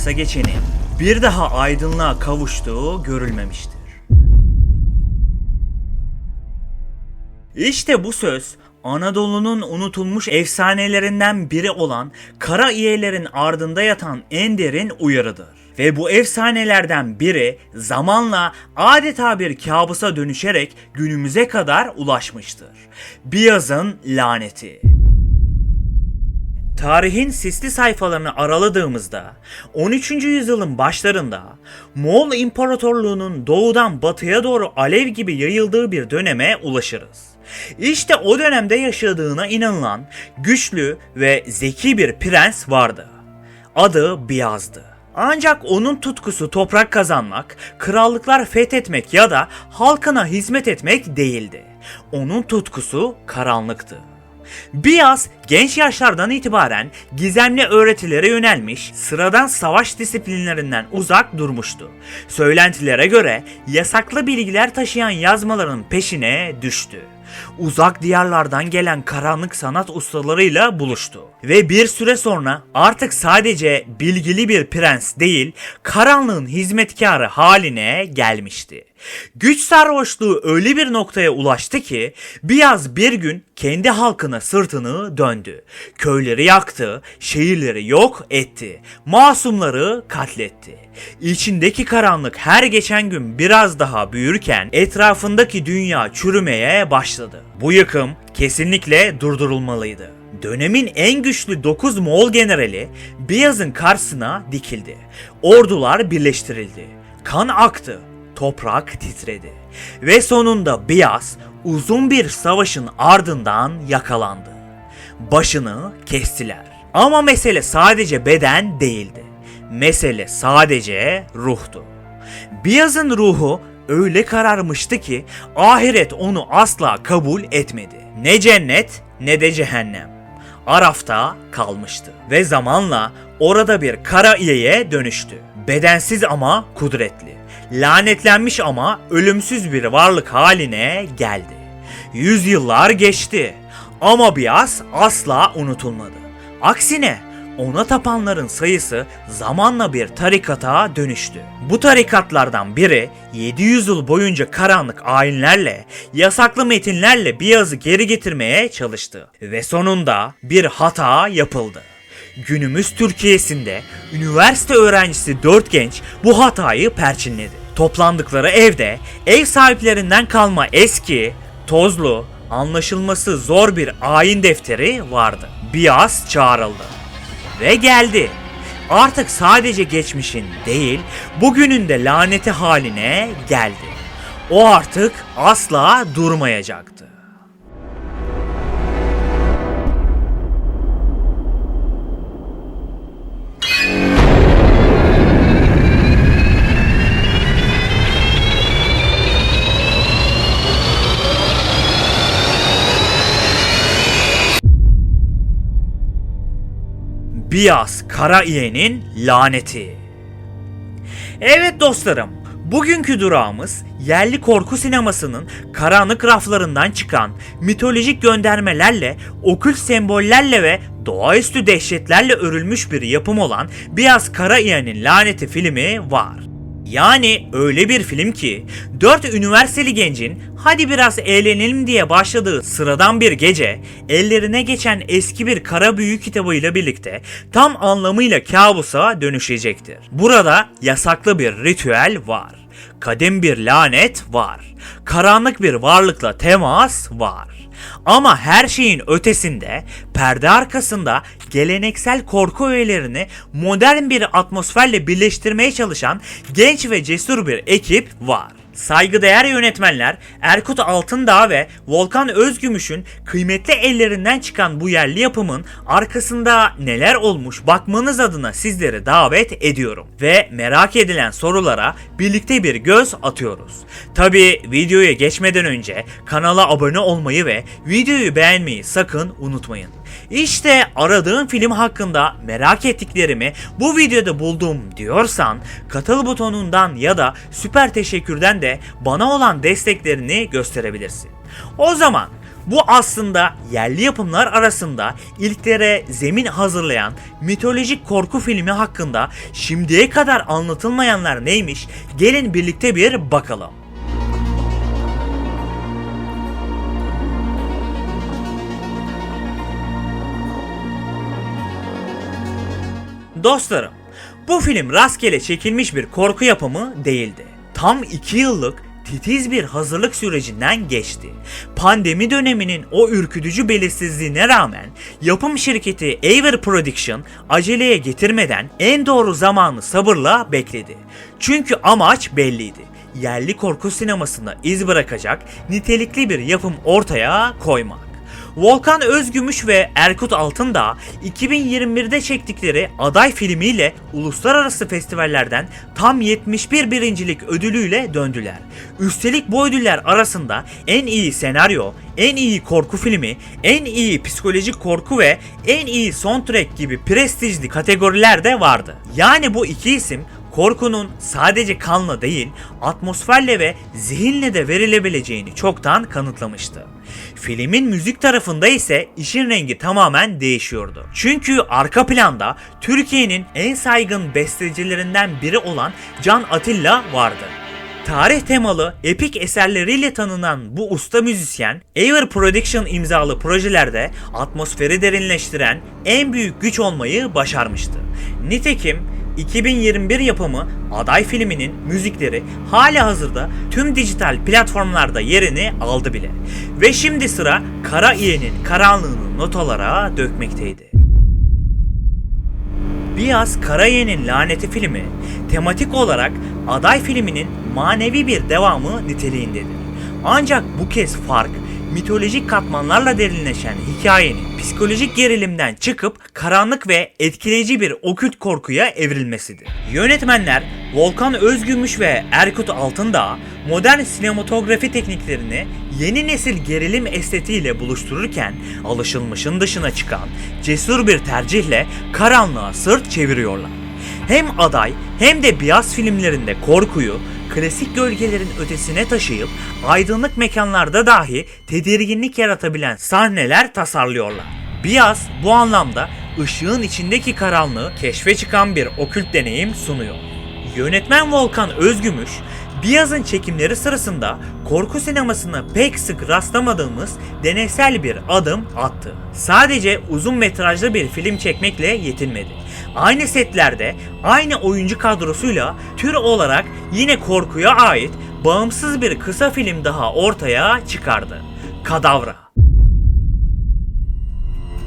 temasa geçenin bir daha aydınlığa kavuştuğu görülmemiştir. İşte bu söz Anadolu'nun unutulmuş efsanelerinden biri olan Kara İyelerin ardında yatan en derin uyarıdır. Ve bu efsanelerden biri zamanla adeta bir kabusa dönüşerek günümüze kadar ulaşmıştır. Biyaz'ın laneti. Tarihin sisli sayfalarını araladığımızda 13. yüzyılın başlarında Moğol İmparatorluğu'nun doğudan batıya doğru alev gibi yayıldığı bir döneme ulaşırız. İşte o dönemde yaşadığına inanılan güçlü ve zeki bir prens vardı. Adı Biyaz'dı. Ancak onun tutkusu toprak kazanmak, krallıklar fethetmek ya da halkına hizmet etmek değildi. Onun tutkusu karanlıktı. Biyaz genç yaşlardan itibaren gizemli öğretilere yönelmiş, sıradan savaş disiplinlerinden uzak durmuştu. Söylentilere göre yasaklı bilgiler taşıyan yazmaların peşine düştü. Uzak diyarlardan gelen karanlık sanat ustalarıyla buluştu. Ve bir süre sonra artık sadece bilgili bir prens değil, karanlığın hizmetkarı haline gelmişti. Güç sarhoşluğu öyle bir noktaya ulaştı ki Biyaz bir gün kendi halkına sırtını döndü. Köyleri yaktı, şehirleri yok etti, masumları katletti. İçindeki karanlık her geçen gün biraz daha büyürken etrafındaki dünya çürümeye başladı. Bu yıkım kesinlikle durdurulmalıydı. Dönemin en güçlü 9 Moğol generali Biyaz'ın karşısına dikildi. Ordular birleştirildi. Kan aktı, toprak titredi. Ve sonunda Biyaz uzun bir savaşın ardından yakalandı. Başını kestiler. Ama mesele sadece beden değildi. Mesele sadece ruhtu. Biyaz'ın ruhu öyle kararmıştı ki ahiret onu asla kabul etmedi. Ne cennet ne de cehennem. Araf'ta kalmıştı ve zamanla orada bir kara iyeye dönüştü. Bedensiz ama kudretli. Lanetlenmiş ama ölümsüz bir varlık haline geldi. Yüzyıllar geçti ama Biyas asla unutulmadı. Aksine ona tapanların sayısı zamanla bir tarikata dönüştü. Bu tarikatlardan biri 700 yıl boyunca karanlık ayinlerle, yasaklı metinlerle Biyaz'ı geri getirmeye çalıştı. Ve sonunda bir hata yapıldı. Günümüz Türkiye'sinde üniversite öğrencisi 4 genç bu hatayı perçinledi. Toplandıkları evde ev sahiplerinden kalma eski, tozlu, anlaşılması zor bir ayin defteri vardı. Biyaz çağrıldı ve geldi. Artık sadece geçmişin değil, bugünün de laneti haline geldi. O artık asla durmayacaktı. Biyaz Kara İye'nin laneti. Evet dostlarım, bugünkü durağımız yerli korku sinemasının karanlık raflarından çıkan mitolojik göndermelerle, okült sembollerle ve doğaüstü dehşetlerle örülmüş bir yapım olan Biyaz Kara İye'nin laneti filmi var. Yani öyle bir film ki 4 üniversiteli gencin hadi biraz eğlenelim diye başladığı sıradan bir gece ellerine geçen eski bir kara büyü kitabıyla birlikte tam anlamıyla kabusa dönüşecektir. Burada yasaklı bir ritüel var. Kadim bir lanet var. Karanlık bir varlıkla temas var. Ama her şeyin ötesinde, perde arkasında geleneksel korku öğelerini modern bir atmosferle birleştirmeye çalışan genç ve cesur bir ekip var. Saygıdeğer yönetmenler Erkut Altındağ ve Volkan Özgümüş'ün kıymetli ellerinden çıkan bu yerli yapımın arkasında neler olmuş bakmanız adına sizleri davet ediyorum. Ve merak edilen sorulara birlikte bir göz atıyoruz. Tabi videoya geçmeden önce kanala abone olmayı ve videoyu beğenmeyi sakın unutmayın. İşte aradığım film hakkında merak ettiklerimi bu videoda buldum diyorsan katıl butonundan ya da süper teşekkürden de bana olan desteklerini gösterebilirsin. O zaman Bu aslında yerli yapımlar arasında ilklere zemin hazırlayan mitolojik korku filmi hakkında şimdiye kadar anlatılmayanlar neymiş? Gelin birlikte bir bakalım. Dostlarım, bu film rastgele çekilmiş bir korku yapımı değildi. Tam 2 yıllık titiz bir hazırlık sürecinden geçti. Pandemi döneminin o ürkütücü belirsizliğine rağmen yapım şirketi Aver Production aceleye getirmeden en doğru zamanı sabırla bekledi. Çünkü amaç belliydi. Yerli korku sinemasında iz bırakacak nitelikli bir yapım ortaya koymak. Volkan Özgümüş ve Erkut Altındağ 2021'de çektikleri aday filmiyle uluslararası festivallerden tam 71 birincilik ödülüyle döndüler. Üstelik bu ödüller arasında en iyi senaryo, en iyi korku filmi, en iyi psikolojik korku ve en iyi soundtrack gibi prestijli kategoriler de vardı. Yani bu iki isim korkunun sadece kanla değil, atmosferle ve zihinle de verilebileceğini çoktan kanıtlamıştı. Filmin müzik tarafında ise işin rengi tamamen değişiyordu. Çünkü arka planda Türkiye'nin en saygın bestecilerinden biri olan Can Atilla vardı. Tarih temalı epik eserleriyle tanınan bu usta müzisyen, Aver Production imzalı projelerde atmosferi derinleştiren en büyük güç olmayı başarmıştı. Nitekim 2021 yapımı aday filminin müzikleri hala hazırda tüm dijital platformlarda yerini aldı bile. Ve şimdi sıra Kara İğe'nin karanlığını notalara dökmekteydi. Biyaz Karayen'in Laneti filmi tematik olarak aday filminin manevi bir devamı niteliğindedir. Ancak bu kez fark mitolojik katmanlarla derinleşen hikayenin psikolojik gerilimden çıkıp karanlık ve etkileyici bir okült korkuya evrilmesidir. Yönetmenler Volkan Özgümüş ve Erkut Altındağ modern sinematografi tekniklerini yeni nesil gerilim estetiğiyle buluştururken alışılmışın dışına çıkan cesur bir tercihle karanlığa sırt çeviriyorlar. Hem aday hem de Biyaz filmlerinde korkuyu klasik gölgelerin ötesine taşıyıp aydınlık mekanlarda dahi tedirginlik yaratabilen sahneler tasarlıyorlar. Biyaz bu anlamda ışığın içindeki karanlığı keşfe çıkan bir okült deneyim sunuyor. Yönetmen Volkan Özgümüş, Biyaz'ın çekimleri sırasında korku sinemasına pek sık rastlamadığımız deneysel bir adım attı. Sadece uzun metrajlı bir film çekmekle yetinmedi. Aynı setlerde, aynı oyuncu kadrosuyla tür olarak yine korkuya ait bağımsız bir kısa film daha ortaya çıkardı. Kadavra.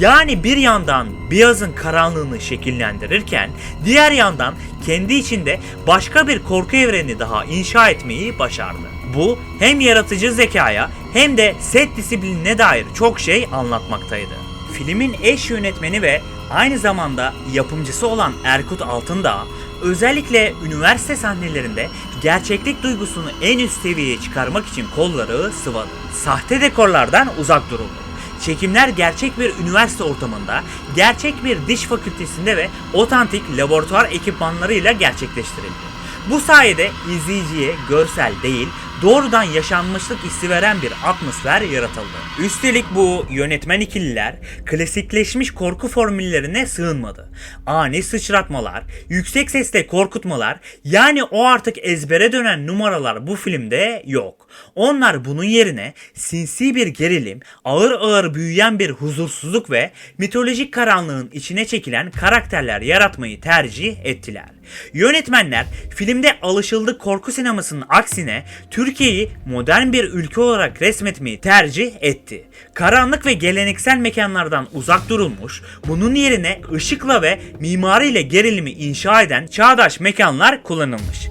Yani bir yandan Biyaz'ın karanlığını şekillendirirken diğer yandan kendi içinde başka bir korku evreni daha inşa etmeyi başardı. Bu hem yaratıcı zekaya hem de set disiplinine dair çok şey anlatmaktaydı. Filmin eş yönetmeni ve aynı zamanda yapımcısı olan Erkut Altındağ özellikle üniversite sahnelerinde gerçeklik duygusunu en üst seviyeye çıkarmak için kolları sıvadı. Sahte dekorlardan uzak duruldu. Çekimler gerçek bir üniversite ortamında, gerçek bir diş fakültesinde ve otantik laboratuvar ekipmanlarıyla gerçekleştirildi. Bu sayede izleyiciye görsel değil, doğrudan yaşanmışlık hissi veren bir atmosfer yaratıldı. Üstelik bu yönetmen ikililer klasikleşmiş korku formüllerine sığınmadı. Ani sıçratmalar, yüksek sesle korkutmalar yani o artık ezbere dönen numaralar bu filmde yok. Onlar bunun yerine sinsi bir gerilim, ağır ağır büyüyen bir huzursuzluk ve mitolojik karanlığın içine çekilen karakterler yaratmayı tercih ettiler. Yönetmenler filmde alışıldık korku sinemasının aksine Türkiye'yi modern bir ülke olarak resmetmeyi tercih etti. Karanlık ve geleneksel mekanlardan uzak durulmuş, bunun yerine ışıkla ve mimariyle gerilimi inşa eden çağdaş mekanlar kullanılmış.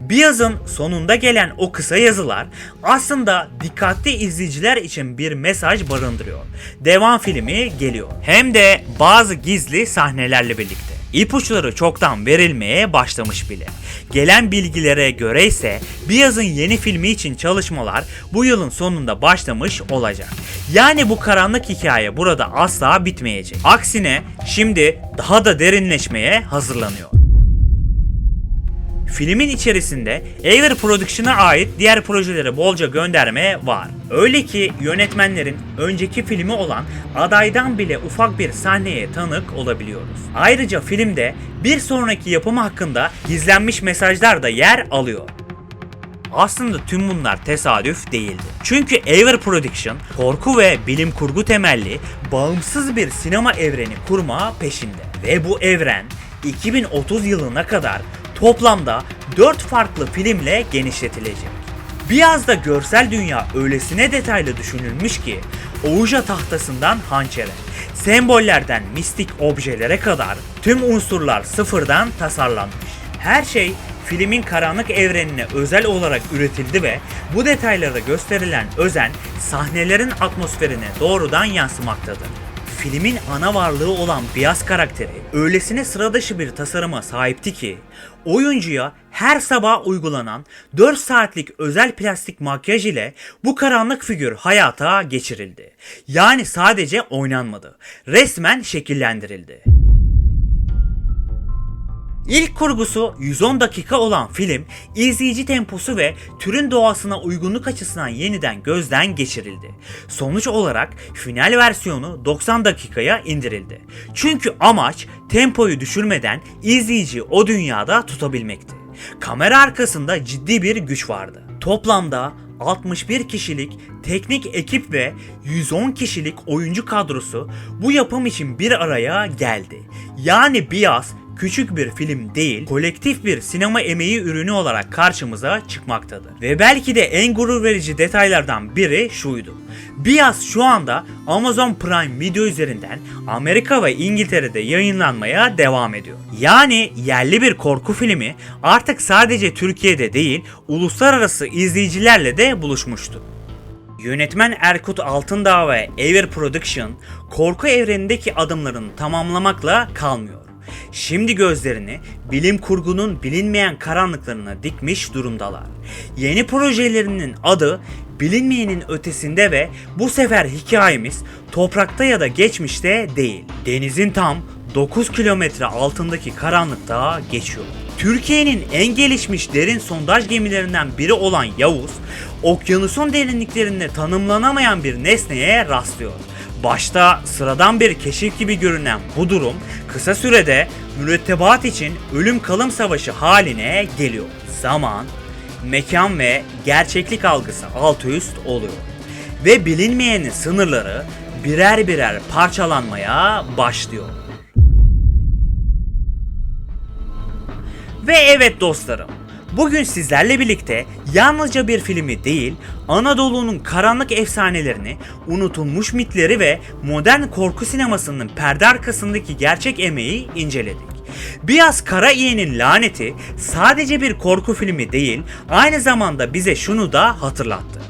Biyaz'ın sonunda gelen o kısa yazılar aslında dikkatli izleyiciler için bir mesaj barındırıyor. Devam filmi geliyor. Hem de bazı gizli sahnelerle birlikte. İpuçları çoktan verilmeye başlamış bile. Gelen bilgilere göre ise Biyaz'ın yeni filmi için çalışmalar bu yılın sonunda başlamış olacak. Yani bu karanlık hikaye burada asla bitmeyecek. Aksine şimdi daha da derinleşmeye hazırlanıyor. Filmin içerisinde Aver Production'a ait diğer projelere bolca gönderme var. Öyle ki yönetmenlerin önceki filmi olan adaydan bile ufak bir sahneye tanık olabiliyoruz. Ayrıca filmde bir sonraki yapımı hakkında gizlenmiş mesajlar da yer alıyor. Aslında tüm bunlar tesadüf değildi. Çünkü Aver Production korku ve bilim kurgu temelli bağımsız bir sinema evreni kurma peşinde. Ve bu evren 2030 yılına kadar toplamda 4 farklı filmle genişletilecek. Biraz da görsel dünya öylesine detaylı düşünülmüş ki Ouija tahtasından hançere, sembollerden mistik objelere kadar tüm unsurlar sıfırdan tasarlanmış. Her şey filmin karanlık evrenine özel olarak üretildi ve bu detaylara gösterilen özen sahnelerin atmosferine doğrudan yansımaktadır. Filmin ana varlığı olan Bias karakteri öylesine sıra dışı bir tasarıma sahipti ki oyuncuya her sabah uygulanan 4 saatlik özel plastik makyaj ile bu karanlık figür hayata geçirildi. Yani sadece oynanmadı. Resmen şekillendirildi. İlk kurgusu 110 dakika olan film, izleyici temposu ve türün doğasına uygunluk açısından yeniden gözden geçirildi. Sonuç olarak final versiyonu 90 dakikaya indirildi. Çünkü amaç tempoyu düşürmeden izleyici o dünyada tutabilmekti. Kamera arkasında ciddi bir güç vardı. Toplamda 61 kişilik teknik ekip ve 110 kişilik oyuncu kadrosu bu yapım için bir araya geldi. Yani Bias küçük bir film değil, kolektif bir sinema emeği ürünü olarak karşımıza çıkmaktadır. Ve belki de en gurur verici detaylardan biri şuydu. Bias şu anda Amazon Prime Video üzerinden Amerika ve İngiltere'de yayınlanmaya devam ediyor. Yani yerli bir korku filmi artık sadece Türkiye'de değil, uluslararası izleyicilerle de buluşmuştu. Yönetmen Erkut Altındağ ve Aver Production korku evrenindeki adımlarını tamamlamakla kalmıyor. Şimdi gözlerini bilim kurgunun bilinmeyen karanlıklarına dikmiş durumdalar. Yeni projelerinin adı bilinmeyenin ötesinde ve bu sefer hikayemiz toprakta ya da geçmişte değil. Denizin tam 9 kilometre altındaki karanlıkta geçiyor. Türkiye'nin en gelişmiş derin sondaj gemilerinden biri olan Yavuz, okyanusun derinliklerinde tanımlanamayan bir nesneye rastlıyor. Başta sıradan bir keşif gibi görünen bu durum kısa sürede mürettebat için ölüm kalım savaşı haline geliyor. Zaman, mekan ve gerçeklik algısı alt üst oluyor. Ve bilinmeyenin sınırları birer birer parçalanmaya başlıyor. Ve evet dostlarım, bugün sizlerle birlikte yalnızca bir filmi değil, Anadolu'nun karanlık efsanelerini, unutulmuş mitleri ve modern korku sinemasının perde arkasındaki gerçek emeği inceledik. Bias Kara İğne'nin laneti sadece bir korku filmi değil, aynı zamanda bize şunu da hatırlattı.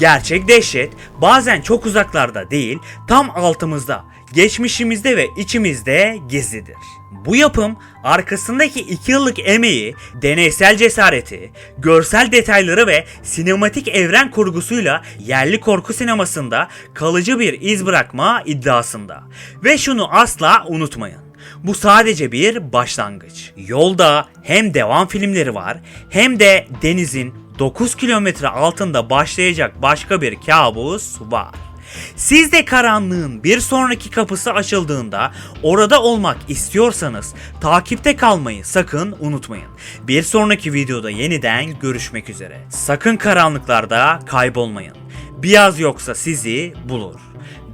Gerçek dehşet bazen çok uzaklarda değil, tam altımızda, geçmişimizde ve içimizde gizlidir. Bu yapım arkasındaki 2 yıllık emeği, deneysel cesareti, görsel detayları ve sinematik evren kurgusuyla yerli korku sinemasında kalıcı bir iz bırakma iddiasında. Ve şunu asla unutmayın. Bu sadece bir başlangıç. Yolda hem devam filmleri var hem de denizin 9 kilometre altında başlayacak başka bir kabus var. Siz de karanlığın bir sonraki kapısı açıldığında orada olmak istiyorsanız takipte kalmayı sakın unutmayın. Bir sonraki videoda yeniden görüşmek üzere. Sakın karanlıklarda kaybolmayın. Biraz yoksa sizi bulur.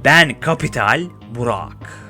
Ben Kapital Burak.